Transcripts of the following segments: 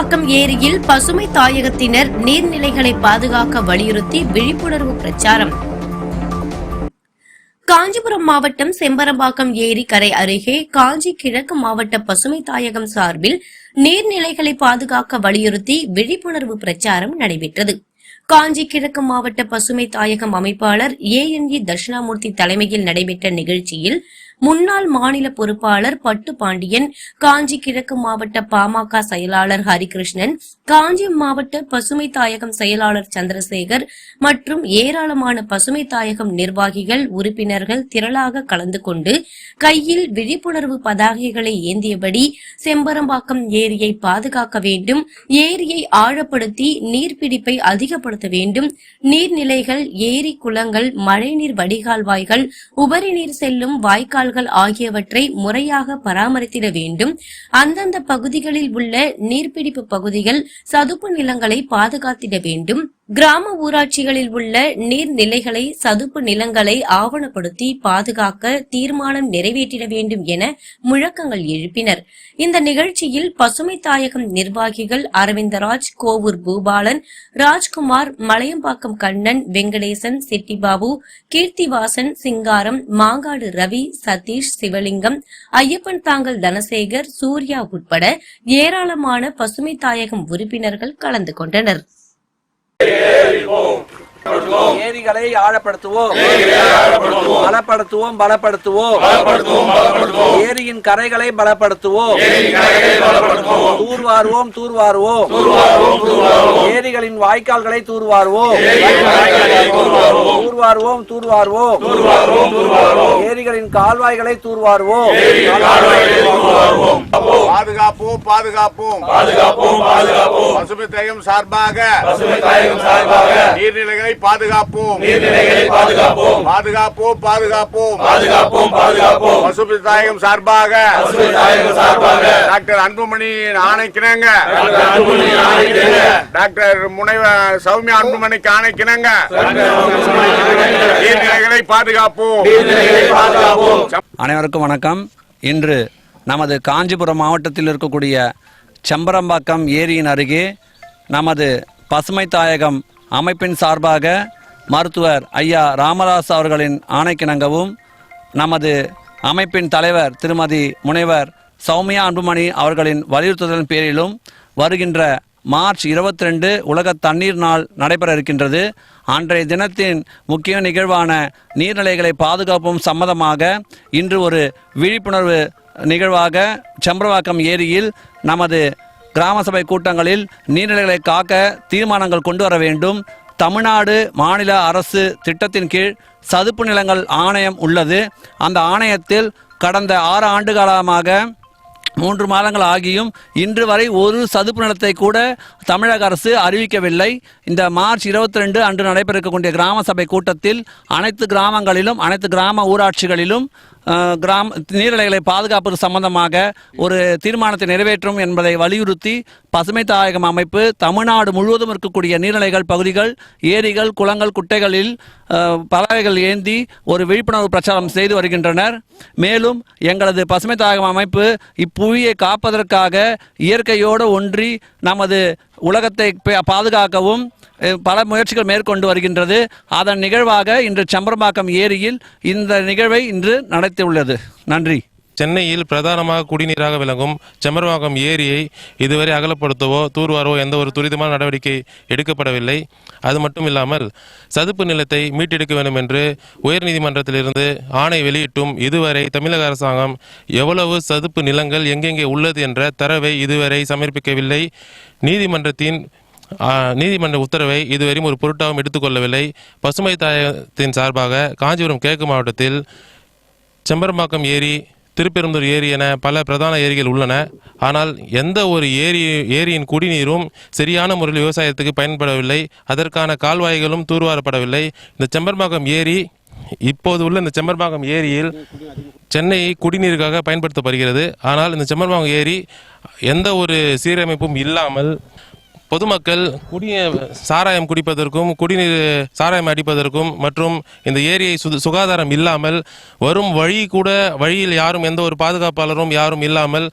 செம்பரம்பாக்கம் ஏரியில் பசுமை தாயகத்தினர் நீர்நிலைகளை பாதுகாக்க வலியுறுத்தி விழிப்புணர்வு பிரச்சாரம். காஞ்சிபுரம் மாவட்டம் செம்பரம்பாக்கம் ஏரி கரை அருகே காஞ்சி கிழக்கு மாவட்ட பசுமை தாயகம் சார்பில் நீர்நிலைகளை பாதுகாக்க வலியுறுத்தி விழிப்புணர்வு பிரச்சாரம் நடைபெற்றது. காஞ்சி கிழக்கு மாவட்ட பசுமை தாயகம் அமைப்பாளர் ஏ என் இ தட்சிணாமூர்த்தி தலைமையில் நடைபெற்ற நிகழ்ச்சியில் முன்னாள் மாநில பொறுப்பாளர் பட்டு பாண்டியன் காஞ்சி கிழக்கு மாவட்ட பாமக செயலாளர் ஹரிகிருஷ்ணன் காஞ்சி மாவட்ட பசுமை தாயகம் செயலாளர் சந்திரசேகர் மற்றும் ஏராளமான பசுமை தாயகம் நிர்வாகிகள் உறுப்பினர்கள் திரளாக கலந்து கொண்டு கையில் விழிப்புணர்வு பதாகைகளை ஏந்தியபடி செம்பரம்பாக்கம் ஏரியை பாதுகாக்க வேண்டும் ஏரியை ஆழப்படுத்தி நீர்பிடிப்பை அதிகப்படுத்த வேண்டும் நீர்நிலைகள் ஏரி குளங்கள் மழைநீர் வடிகால்வாய்கள் உபரி நீர் செல்லும் வாய்க்கால் வாய்க்கால்கள் ஆகியவற்றை முறையாக பராமரித்திட வேண்டும். அந்தந்த பகுதிகளில் உள்ள நீர்பிடிப்பு பகுதிகள் சதுப்பு நிலங்களை பாதுகாத்திட வேண்டும். கிராம ஊராட்சிகளில் உள்ள நீர்நிலைகளை சதுப்பு நிலங்களை ஆவணப்படுத்தி பாதுகாக்க தீர்மானம் நிறைவேற்றிட வேண்டும் என முழக்கங்கள் எழுப்பினர். இந்த நிகழ்ச்சியில் பசுமை தாயகம் நிர்வாகிகள் அரவிந்தராஜ் கோவூர் பூபாலன் ராஜ்குமார் மலையம்பாக்கம் கண்ணன் வெங்கடேசன் செட்டிபாபு கீர்த்திவாசன் சிங்காரம் மாங்காடு ரவி சதீஷ் சிவலிங்கம் ஐயப்பன் தாங்கல் தனசேகர் சூர்யா உட்பட ஏராளமான பசுமை தாயகம் உறுப்பினர்கள் கலந்து கொண்டனர். Ele bom. ஏரிகளை ஆழப்படுத்துவோம். பலப்படுத்துவோம் பலப்படுத்துவோம். ஏரியின் கரைகளை பலப்படுத்துவோம். தூர்வாருவோம் தூர்வாருவோம். ஏரிகளின் வாய்க்கால்களை தூர்வாருவோம். தூர்வாருவோம். தூர்வாருவோம் ஏரிகளின் கால்வாய்களை தூர்வாருவோம். பாதுகாப்போம் பாதுகாப்போம். பாதுகாப்போம் பாதுகாப்போம். பசுமை தாயம் சார்பாக பசுமை தாயம் சார்பாக நீர்நிலைகளை பாதுகாப்போம். நீர்நிலைகளை பாதுகாப்போம். பாதுகாப்போம் பாதுகாப்போம். பாதுகாப்போம் பாதுகாப்போம். பசுமை தாயகம் சார்பாக. பசுமை தாயகம் சார்பாக டாக்டர் அன்புமணி ஆணைக்கினங்க டாக்டர் முனைவர் சௌமியா அன்புமணிக்கு பாதுகாப்போம். நீர்நிலைகளை பாதுகாப்போம். அனைவருக்கும் வணக்கம். இன்று நமது காஞ்சிபுரம் மாவட்டத்தில் இருக்கக்கூடிய செம்பரம்பாக்கம் ஏரியின் அருகே நமது பசுமை தாயகம் அமைப்பின் சார்பாக மருத்துவர் ஐயா ராமதாஸ் அவர்களின் ஆணைக்கிணங்கவும் நமது அமைப்பின் தலைவர் திருமதி முனைவர் சௌமியா அன்புமணி அவர்களின் வலியுறுத்துதலின் பேரிலும் வருகின்ற மார்ச் 22 உலக தண்ணீர் நாள் நடைபெற இருக்கின்றது. அன்றைய தினத்தின் முக்கிய நிகழ்வான நீர்நிலைகளை பாதுகாப்பும் சம்மதமாக இன்று ஒரு விழிப்புணர்வு நிகழ்வாக செம்பரவாக்கம் ஏரியில் நமது கிராம சபை கூட்டங்களில் நீர்நிலைகளை காக்க தீர்மானங்கள் கொண்டு வர வேண்டும். தமிழ்நாடு மாநில அரசு திட்டத்தின் கீழ் சதுப்பு நிலங்கள் ஆணையம் உள்ளது. அந்த ஆணையத்தில் கடந்த ஆறு ஆண்டு காலமாக மூன்று மாதங்கள் ஆகியும் இன்று வரை ஒரு சதுப்பு நிலத்தை கூட தமிழக அரசு அறிவிக்கவில்லை. இந்த மார்ச் 22 அன்று நடைபெறக்கூடிய கிராம சபை கூட்டத்தில் அனைத்து கிராமங்களிலும் அனைத்து கிராம ஊராட்சிகளிலும் கிராம நீர்நிலைகளை பாதுகாப்பது சம்பந்தமாக ஒரு தீர்மானத்தை நிறைவேற்றும் என்பதை வலியுறுத்தி பசுமை தாயகம் அமைப்பு தமிழ்நாடு முழுவதும் இருக்கக்கூடிய நீர்நிலைகள் பகுதிகள் ஏரிகள் குளங்கள் குட்டைகளில் பறவைகள் பலகைகள் ஏந்தி ஒரு விழிப்புணர்வு பிரச்சாரம் செய்து வருகின்றனர். மேலும் எங்களது பசுமை தாயகம் அமைப்பு இப்புவியை காப்பதற்காக இயற்கையோடு ஒன்றி நமது உலகத்தை பாதுகாக்கவும் பல முயற்சிகள் மேற்கொண்டு வருகின்றது. அதன் நிகழ்வாக இன்று சம்பரமாக்கம் ஏரியில் இந்த நிகழ்வை இன்று நடத்தியுள்ளது. நன்றி. சென்னையில் பிரதானமாக குடிநீராக விளங்கும் செம்பரவாக்கம் ஏரியை இதுவரை அகலப்படுத்தவோ தூர்வாரவோ எந்த ஒரு துரிதமான நடவடிக்கை எடுக்கப்படவில்லை. அது மட்டும் இல்லாமல் சதுப்பு நிலத்தை மீட்டெடுக்க வேண்டும் என்று உயர்நீதிமன்றத்திலிருந்து ஆணை வெளியிட்டும் இதுவரை தமிழக அரசாங்கம் எவ்வளவு சதுப்பு நிலங்கள் எங்கெங்கே உள்ளது என்ற தரவை இதுவரை சமர்ப்பிக்கவில்லை. நீதிமன்றத்தின் நீதிமன்ற உத்தரவை இதுவரையும் ஒரு பொருட்டாகவும் எடுத்துக்கொள்ளவில்லை. பசுமை தாயகத்தின் சார்பாக காஞ்சிபுரம் கிழக்கு மாவட்டத்தில் செம்பரம்பாக்கம் ஏரி திருப்பெரும்புதூர் ஏரி என பல பிரதான ஏரிகள் உள்ளன. ஆனால் எந்த ஒரு ஏரி ஏரியின் குடிநீரும் சரியான முறையில் விவசாயத்துக்கு பயன்படவில்லை. அதற்கான கால்வாய்களும் தூர்வாரப்படவில்லை. இந்த செம்பர்பாக்கம் ஏரி இப்போது உள்ள இந்த செம்பர்பாக்கம் ஏரியில் சென்னை குடிநீருக்காக பயன்படுத்தப்படுகிறது. ஆனால் இந்த செம்பர்பாக்கம் ஏரி எந்த ஒரு சீரமைப்பும் இல்லாமல் பொதுமக்கள் குடிய சாராயம் குடிப்பதற்கும் குடிநீர் சாராயம் அடிப்பதற்கும் மற்றும் இந்த ஏரியை சு சுகாதாரம் இல்லாமல் வரும் வழி கூட வழியில் யாரும் எந்த ஒரு பாதுகாப்பாளரும் யாரும் இல்லாமல்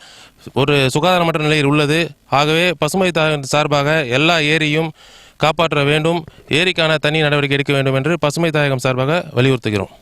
ஒரு சுகாதாரமற்ற நிலையில் உள்ளது. ஆகவே பசுமை சார்பாக எல்லா ஏரியும் காப்பாற்ற வேண்டும். ஏரிக்கான தனி நடவடிக்கை எடுக்க வேண்டும் என்று பசுமை தாயகம் சார்பாக வலியுறுத்துகிறோம்.